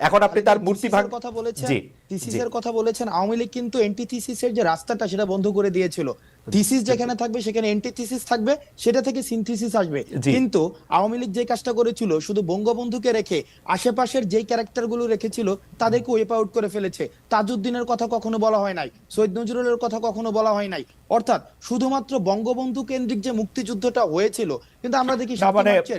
এখন আপনি তার মূর্তি ভাঙ কথা বলেছেন থিসিসের কথা বলেছেন আওয়ামী লীগ কিন্তু এন্টিথিসিসের যে রাস্তাটা সেটা বন্ধ করে দিয়েছিল। থিসিস যেখানে থাকবে সেখানে এন্টিথিসিস থাকবে সেটা থেকে সিনথিসিস আসবে। কিন্তু আওয়ামী লীগ যে কাজটা করেছিল শুধু বঙ্গবন্ধুকে রেখে আশেপাশের যেই ক্যারেক্টারগুলো রেখেছিল তাদেরকে ওয়েপ আউট করে ফেলেছে। তাজউদ্দিনের কথা কখনো বলা হয় নাই সৈয়দ নজরুলের কথা কখনো বলা হয় নাই। অর্থাৎ শুধুমাত্র বঙ্গবন্ধু কেন্দ্রিক যে মুক্তিযুদ্ধটা হয়েছিল কিন্তু আমরা দেখি মানে যে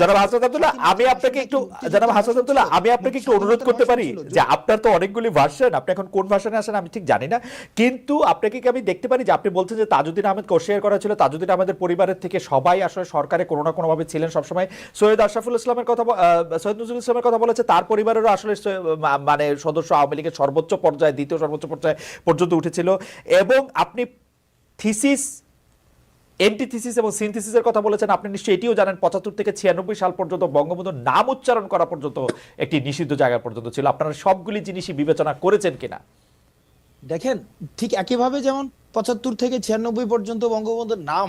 জনাব হাসান আব্দুল্লাহ আমি আপনাকে একটু জনাব হাসান আব্দুল্লাহ আমি আপনাকে একটু অনুরোধ করতে পারি যে আপনার তো অনেকগুলি ভার্সন আপনি এখন কোন ভার্সনে আসেন আমি ঠিক জানি না কিন্তু আপনাকে কি আমি দেখতে পারি যে আপনি বলছেন যে তাজুদ্দিন আহমেদ কোশিয়ার করা ছিল। তাজুদ্দিন আহমেদের পরিবারের থেকে সবাই আসলে সরকারে কোনো না কোনোভাবে ছিলেন সবসময়। সৈয়দ আশরাফুল ইসলামের কথা সৈয়দ নজরুল ইসলামের কথা বলেছে, তার পরিবারেরও আসলে মানে সদস্য আওয়ামী লীগের সর্বোচ্চ পর্যায়ে, দ্বিতীয় সর্বোচ্চ পর্যায়ে পর্যন্ত উঠেছিল। এবং আপনি থিসিস, এন্টিথিসিস এবং সিনথিসিসের কথা বলেছেন, আপনি নিশ্চয়ই এটিও জানেন, পঁচাত্তর থেকে ছিয়ানব্বই সাল পর্যন্ত বঙ্গবন্ধুর নাম উচ্চারণ করা পর্যন্ত একটি নিষিদ্ধ জায়গা পর্যন্ত ছিল। আপনারা সবগুলি জিনিসই বিবেচনা করেছেন কিনা? দেখেন, ঠিক একইভাবে যেমন পঁচাত্তর থেকে ছিয়ানব্বই পর্যন্ত বঙ্গবন্ধুর নাম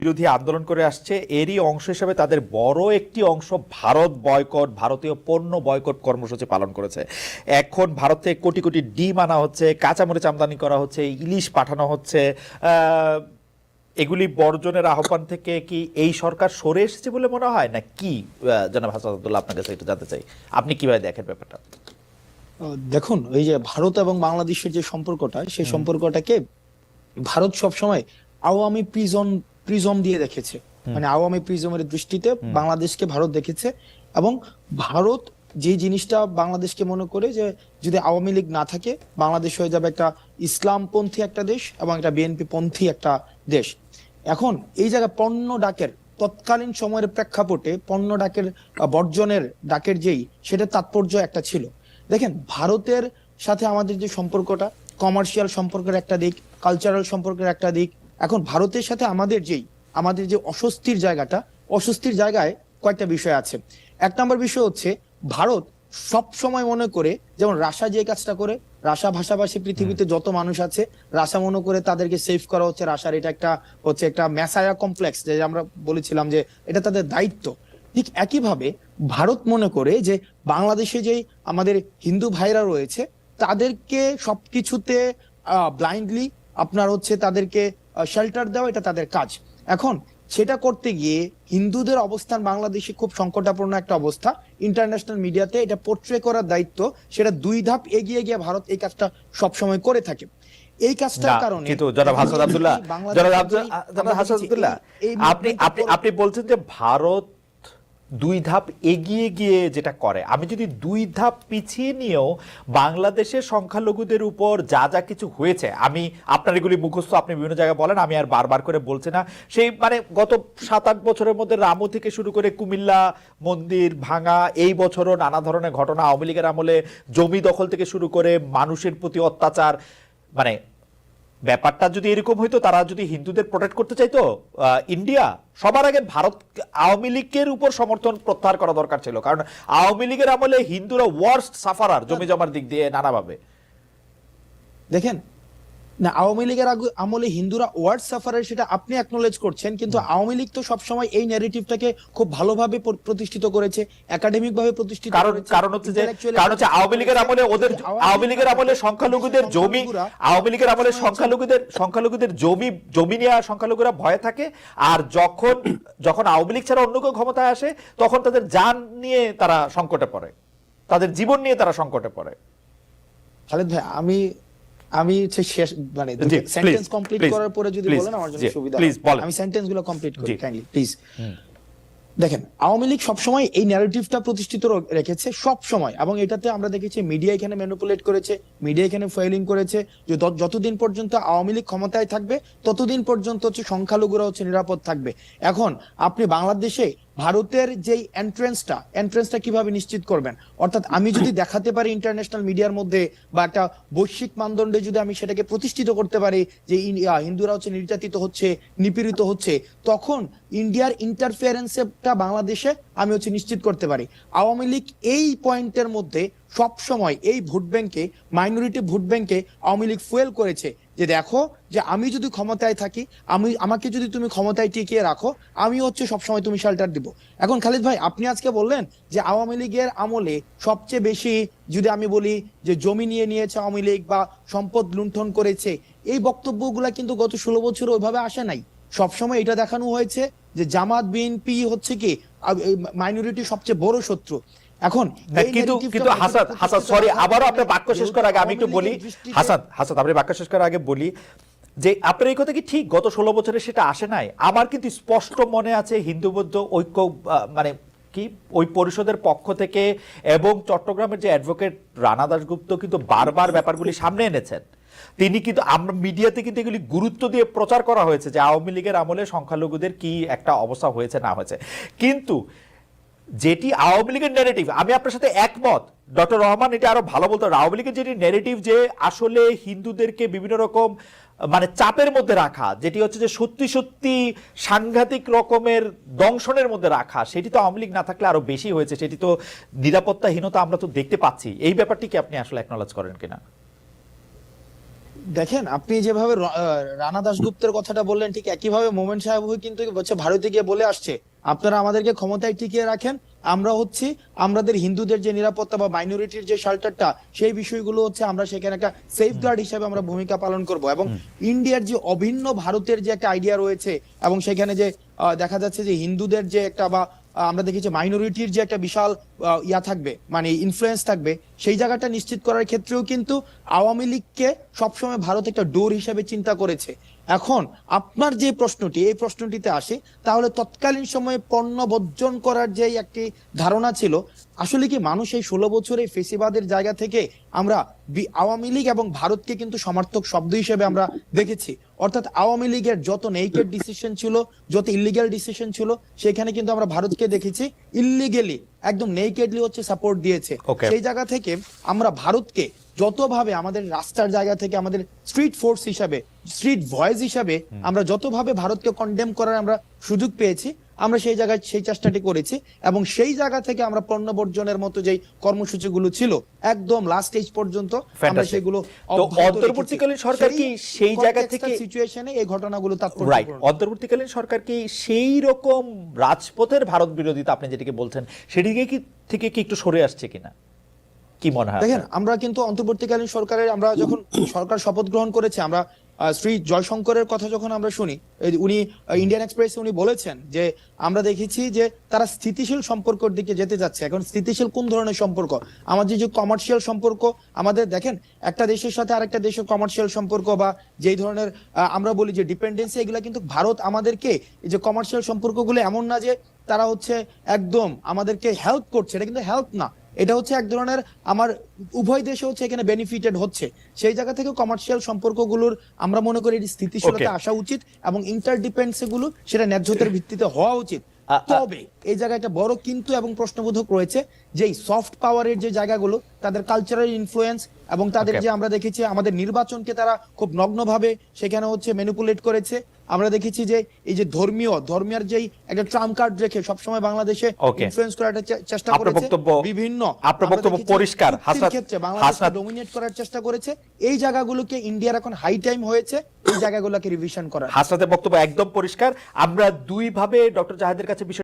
বিরোধী আন্দোলন করে আসছে। এরই অংশ হিসেবে তাদের বড় একটি অংশ ভারত বয়কট ভারতীয় পণ্য বয়কট কর্মসূচি পালন করেছে। এখন ভারতে কোটি কোটি ডিম আনা হচ্ছে কাঁচামরিচ আমদানি করা হচ্ছে ইলিশ পাঠানো হচ্ছে। এগুলি বর্জনের আহ্বান থেকে কি এই সরকার সরে এসেছে বলে মনে হয়? না কি জনাব হাসান আব্দুল্লাহ আপনার কাছে একটু জানতে চাই। আপনি কীভাবে দেখেন ব্যাপারটা? দেখুন এই যে ভারত এবং বাংলাদেশের যে সম্পর্কটা সেই সম্পর্কটাকে ভারত সবসময় আওয়ামী প্রিজন প্রিজম দিয়ে দেখেছে। মানে আওয়ামী প্রিজমের দৃষ্টিতে বাংলাদেশকে ভারত দেখেছে এবং ভারত যে জিনিসটা বাংলাদেশকে মনে করে যে যদি আওয়ামী লীগ না থাকে বাংলাদেশ হয়ে যাবে একটা ইসলামপন্থী একটা দেশ এবং একটা বিএনপি পন্থী একটা দেশ। এখন এই জায়গায় পণ্য ডাকের তৎকালীন সময়ের প্রেক্ষাপটে পণ্য ডাকের বর্জনের ডাকের যেই সেটা তাৎপর্য একটা ছিল। দেখেন ভারতের সাথে আমাদের যে সম্পর্কটা কমার্শিয়াল সম্পর্কের একটা দিক কালচারাল সম্পর্কের একটা দিক এখন ভারতের সাথে আমাদের যেই আমাদের যে অস্বস্তির জায়গাটা অস্বস্তির জায়গায় কয়েকটা বিষয় আছে। এক নম্বর বিষয় হচ্ছে ভারত সব সময় মনে করে যেমন রাশা যে কাজটা করে রাশা ভাষাভাষী পৃথিবীতে যত মানুষ আছে রাশা মনে করে তাদেরকে সেভ করা হচ্ছে রাশার এটা একটা হচ্ছে একটা ম্যাসায়া কমপ্লেক্স যে আমরা বলেছিলাম যে এটা তাদের দায়িত্ব। ঠিক একইভাবে ভারত মনে করে যে বাংলাদেশে যে আমাদের হিন্দু ভাইরা রয়েছে তাদেরকে সবকিছুতে ব্লাইন্ডলি আপনার হচ্ছে তাদেরকে শেল্টার দেওয়া এটা তাদের কাজ। এখন সেটা করতে গিয়ে হিন্দুদের অবস্থান বাংলাদেশে খুব সংকটাপূর্ণ একটা অবস্থা। ইন্টারন্যাশনাল মিডিয়াতে এটা পোর্ট্রে করার দায়িত্ব সেটা দুই ধাপ এগিয়ে গিয়ে ভারত এই কাজটা সবসময় করে থাকে। এই কাজটার কারণে কিন্তু জনাব হাসান আব্দুল্লাহ জনাব হাসান আব্দুল্লাহ আপনি আপনি বলছেন যে ভারত দুই ধাপ এগিয়ে গিয়ে যেটা করে। আমি যদি দুই ধাপ পিছিয়ে নিয়েও বাংলাদেশের সংখ্যালঘুদের উপর যা যা কিছু হয়েছে, আমি আপনার এগুলি মুখস্থ আপনি বিভিন্ন জায়গায় বলেন, আমি আর বারবার করে বলছি না। সেই মানে গত সাত আট বছরের মধ্যে রামু থেকে শুরু করে কুমিল্লা মন্দির ভাঙা, এই বছরও নানা ধরনের ঘটনা আওয়ামী লীগের আমলে জমি দখল থেকে শুরু করে মানুষের প্রতি অত্যাচার মানে ব্যাপারটা যদি এরকম হইতো, তারা যদি হিন্দুদের প্রোটেক্ট করতে চাইতো ইন্ডিয়া সবার আগে ভারত আওয়ামী লীগের উপর সমর্থন প্রত্যাহার করা দরকার ছিল। কারণ আওয়ামী লীগের আমলে হিন্দুরা ওয়ার্স্ট সাফারার জমি জমার দিক দিয়ে নানাভাবে। দেখেন না আওয়ামী লীগের আমলে হিন্দুরা ওয়ার্ড সাফারের সেটা আপনি অ্যাকনোলেজ করছেন কিন্তু আওয়ামী লীগ তো সবসময় এই ন্যারেটিভটাকে খুব ভালোভাবে প্রতিষ্ঠিত করেছে একাডেমিক ভাবে প্রতিষ্ঠিত কারণ কারণ হচ্ছে যে কারণ হচ্ছে আওয়ামী লীগের আমলে ওদের আওয়ামী লীগের আমলে সংখ্যালঘুদের জমি আওয়ামী লীগের আমলে সংখ্যালঘুদের সংখ্যালঘুদের জমি জমি নিয়ে সংখ্যালঘুরা ভয়ে থাকে আর যখন যখন আওয়ামী লীগ ছাড়া অন্য কেউ ক্ষমতায় আসে তখন তাদের যান নিয়ে তারা সংকটে পড়ে। তাদের জীবন নিয়ে তারা সংকটে পড়ে। খালেদ ভাই আমি আমি হচ্ছে শেষ মানে সেন্টেন্স কমপ্লিট করার পরে যদি বলেন আমার জন্য সুবিধা। আমি সেন্টেন্সগুলো কমপ্লিট করি কাইন্ডলি প্লিজ দেখেন আওয়ামী লীগ সবসময় এই ন্যারেটিভটা প্রতিষ্ঠিত রেখেছে সব সময় এবং এটাতে আমরা দেখেছি মিডিয়া এখানে ম্যানিপুলেট করেছে মিডিয়া এখানে ফয়েলিং করেছে যে যতদিন পর্যন্ত আওয়ামী লীগ ক্ষমতায় থাকবে ততদিন পর্যন্ত হচ্ছে সংখ্যালঘুরা হচ্ছে নিরাপদ থাকবে। এখন আপনি বাংলাদেশে ভারতের যেই এন্ট্রেন্সটা এন্ট্রেন্সটা কীভাবে নিশ্চিত করবেন? অর্থাৎ আমি যদি দেখাতে পারি ইন্টারন্যাশনাল মিডিয়ার মধ্যে বা একটা বৈশ্বিক মানদণ্ডে যদি আমি সেটাকে প্রতিষ্ঠিত করতে পারি যে হিন্দুরা হচ্ছে নির্যাতিত হচ্ছে, নিপীড়িত হচ্ছে, তখন ইন্ডিয়ার ইন্টারফিয়ারেন্সটা বাংলাদেশে আমি হচ্ছে নিশ্চিত করতে পারি। আওয়ামী লীগ এই পয়েন্টের মধ্যে সব সময় এই ভোট ব্যাংকে মাইনরিটি ভোট ব্যাংকে আওয়ামী লীগ ফুয়েল করেছে। যে দেখো যে আমি যদি ক্ষমতায় থাকি, আমি, আমাকে যদি তুমি ক্ষমতায় টিকিয়ে রাখো, আমি হচ্ছে সবসময় তুমি শেল্টার দিব। এখন খালিদ ভাই, আপনি আজকে বললেন যে আওয়ামী লীগের আমলে সবচেয়ে বেশি যদি আমি বলি যে জমি নিয়ে নিয়েছে আওয়ামী লীগ বা সম্পদ লুণ্ঠন করেছে, এই বক্তব্যগুলা কিন্তু গত ষোলো বছর ওইভাবে আসে নাই। সবসময় এটা দেখানো হয়েছে যে জামাত, বিএনপি হচ্ছে কি মাইনরিটি সবচেয়ে বড় শত্রু। এখন কিন্তু কিন্তু হাসান হাসান সরি আবারও আপনার বাক্য শেষ করার আগে আমি একটু বলি হাসান হাসান আপনি বাক্য শেষ করার আগে বলি যে আপনার এই কথা কি ঠিক? গত ষোলো বছরে সেটা আসে নাই। আমার কিন্তু স্পষ্ট মনে আছে হিন্দু বৌদ্ধ ঐক্য মানে কি ওই পরিষদের পক্ষ থেকে এবং চট্টগ্রামের যে অ্যাডভোকেট রানা দাসগুপ্ত কিন্তু বারবার ব্যাপারগুলি সামনে এনেছেন। তিনি কিন্তু আমরা মিডিয়াতে কিন্তু এগুলি গুরুত্ব দিয়ে প্রচার করা হয়েছে যে আওয়ামী লীগের আমলে সংখ্যালঘুদের কি একটা অবস্থা হয়েছে না হয়েছে। কিন্তু যেটি আওয়ামী লীগের নেগেটিভ আমি আপনার সাথে একমত। ডক্টর রহমান, এটা আরও ভালো বলতো আওয়ামী লীগের যেটি নেগেটিভ যে আসলে হিন্দুদেরকে বিভিন্ন রকম মানে চাপের মধ্যে রাখা, যেটি হচ্ছে যে সত্যি সত্যি সাংঘাতিক রকমের দংশনের মধ্যে রাখা, সেটি তো আওয়ামী লীগ না থাকলে আরও বেশি হয়েছে, সেটি তো নিরাপত্তাহীনতা আমরা তো দেখতে পাচ্ছি। এই ব্যাপারটি কি আপনি আসলে একনলেজ করেন কিনা? দেখেন, আপনি যেভাবে রানা দাসগুপ্তের কথাটা বললেন, ঠিক একইভাবে মোমেন সাহেব কিন্তু ভারতে গিয়ে বলে আসছে। আপনারা আমাদেরকে ক্ষমতায় টিকিয়ে রাখেন। আমরা হচ্ছি আমাদের হিন্দুদের যে নিরাপত্তা বা মাইনরিটির যে শাল্টারটা সেই বিষয়গুলো হচ্ছে আমরা সেখানে একটা সেফ গার্ড হিসেবে আমরা ভূমিকা পালন করব এবং ইন্ডিয়ার যে অভিন্ন ভারতের যে একটা আইডিয়া রয়েছে এবং সেখানে যে দেখা যাচ্ছে যে হিন্দুদের যে একটা বা আমরা দেখেছি মাইনরিটির যে একটা বিশাল ইয়া থাকবে মানে ইনফ্লুয়েন্স থাকবে সেই জায়গাটা নিশ্চিত করার ক্ষেত্রেও কিন্তু আওয়ামী লীগকে সবসময় ভারত একটা ডোর হিসেবে চিন্তা করেছে। এখন আপনার যে প্রশ্নটি এই প্রশ্নটিতে আসে তাহলে তৎকালীন সময়ে পণ্য বর্জন করার যে একটি ধারণা ছিল আসলে কি মানুষ এই ষোলো বছরে ফেসিবাদের জায়গা থেকে আমরা আওয়ামী লীগ এবং ভারতকে কিন্তু সমর্থক শব্দ হিসেবে আমরা দেখেছি। অর্থাৎ আওয়ামী লীগের যত নেইকেড ডিসিশন ছিল যত ইলিগ্যাল ডিসিশন ছিল সেখানে কিন্তু আমরা ভারতকে দেখেছি ইলিগেলি একদম নেইকেডলি হচ্ছে সাপোর্ট দিয়েছে। সেই জায়গা থেকে আমরা ভারতকে যতভাবে আমাদের রাস্তার জায়গা থেকে আমাদের স্ট্রিট ফোর্স হিসাবে স্ট্রিট ভয়েস হিসাবে আমরা যতভাবে ভারতকে কন্ডেম করার আমরা সুযোগ পেয়েছি আমরা সেই জায়গায় সেই চেষ্টাটি করেছি এবং সেই জায়গা থেকে আমরা পণ্য বর্জনের মতো যেই কর্মসূচিগুলো ছিল একদম লাস্ট স্টেজ পর্যন্ত আমরা সেগুলো অন্তর্বর্তীকালীন সরকার কি সেই জায়গা থেকে- সিচুয়েশনে এই ঘটনাগুলো রাইট তাৎপর্যপূর্ণ অন্তর্বর্তীকালীন সরকার কি সেই রকম রাজপথের ভারত বিরোধিতা আপনি যেটিকে বলছেন সেদিকে কি থেকে কি একটু সরে আসছে কিনা? কি মনে হয় দেখেন আমরা কিন্তু অন্তর্বর্তীকালীন সরকারের আমরা যখন সরকার শপথ গ্রহণ করেছে আমরা শ্রী জয়শঙ্করের কথা যখন আমরা শুনি উনি ইন্ডিয়ান এক্সপ্রেস উনি বলেছেন যে আমরা দেখেছি যে তারা স্থিতিশীল সম্পর্কের দিকে যেতে যাচ্ছে এখন স্থিতিশীল কোন ধরনের সম্পর্ক? আমাদের যে কমার্শিয়াল সম্পর্ক আমাদের দেখেন একটা দেশের সাথে আরেকটা দেশের কমার্শিয়াল সম্পর্ক বা যেই ধরনের আমরা বলি যে ডিপেন্ডেন্সি এগুলা কিন্তু ভারত আমাদেরকে এই যে কমার্শিয়াল সম্পর্কগুলো এমন না যে তারা হচ্ছে একদম আমাদেরকে হেল্প করছে। এটা কিন্তু হেল্প না। এটা হচ্ছে এক ধরনের আমার উভয় দেশে হচ্ছে এখানে বেনিফিটেড হচ্ছে। সেই জায়গা থেকে কমার্শিয়াল সম্পর্কগুলোর আমরা মনে করি এটি স্থিতিশীলতা আসা উচিত এবং ইন্টারডিপেন্ডেন্সগুলো সেটা ন্যায্যতার ভিত্তিতে হওয়া উচিত। তবে এই জায়গায় একটা বড় কিন্তু এবং প্রশ্নবোধক রয়েছে যে সফট পাওয়ারের যে জায়গাগুলো তাদের কালচারাল ইনফ্লুয়েন্স এবং তাদের যে আমরা দেখেছি আমাদের নির্বাচনকে তারা খুব নগ্নভাবে সেখানে হচ্ছে ম্যানিপুলেট করেছে। আমরা দেখেছি যে এই যে ধর্মীয় ধর্মীয় যেই একটা ট্রাম কার্ড রেখে সবসময় বাংলাদেশে ইনফ্লুয়েন্স করার চেষ্টা করেছে বক্তব্য- বিভিন্ন। আপনার বক্তব্য পরিষ্কার। হাসনাত- ক্ষেত্রে বাংলাদেশ ডমিনেট করার চেষ্টা করেছে। এই জায়গাগুলোকে ইন্ডিয়ার এখন হাই টাইম হয়েছে এই জায়গাগুলোকে রিভিশন করার। হাসনাতের বক্তব্য একদম পরিষ্কার। আমরা দুই ভাবে ডক্টর জাহেদের কাছে বিষয়